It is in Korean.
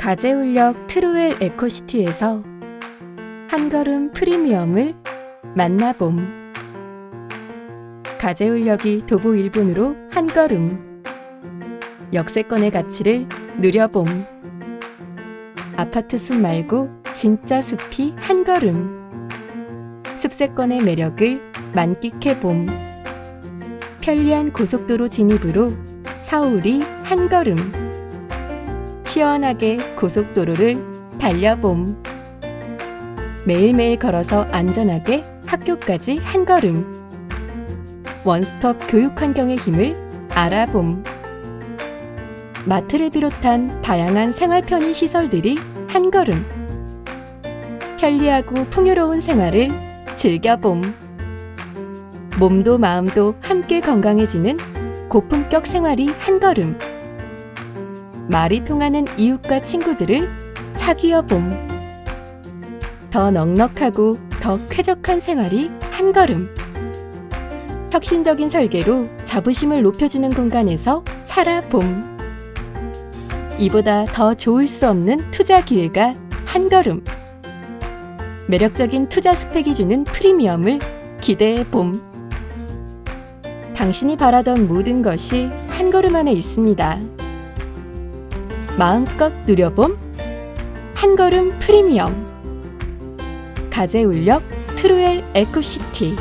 가제울역 트루엘 에코시티에서 한 걸음 프리미엄을 만나봄. 가제울역이 도보 1분으로 한 걸음. 역세권의 가치를 누려봄. 아파트 숲 말고 진짜 숲이 한 걸음. 숲세권의 매력을 만끽해봄. 편리한 고속도로 진입으로 서울이 한 걸음. 시원하게 고속도로를 달려봄. 매일매일 걸어서 안전하게 학교까지 한 걸음. 원스톱 교육 환경의 힘을 알아봄. 마트를 비롯한 다양한 생활 편의 시설들이 한 걸음. 편리하고 풍요로운 생활을 즐겨봄. 몸도 마음도 함께 건강해지는 고품격 생활이 한 걸음. 말이 통하는 이웃과 친구들을 사귀어 봄. 더 넉넉하고 더 쾌적한 생활이 한 걸음. 혁신적인 설계로 자부심을 높여주는 공간에서 살아 봄. 이보다 더 좋을 수 없는 투자 기회가 한 걸음. 매력적인 투자 스펙이 주는 프리미엄을 기대해 봄. 당신이 바라던 모든 것이 한 걸음 안에 있습니다. 마음껏 누려봄. 한 걸음 프리미엄. 가제울역 트루엘 에코시티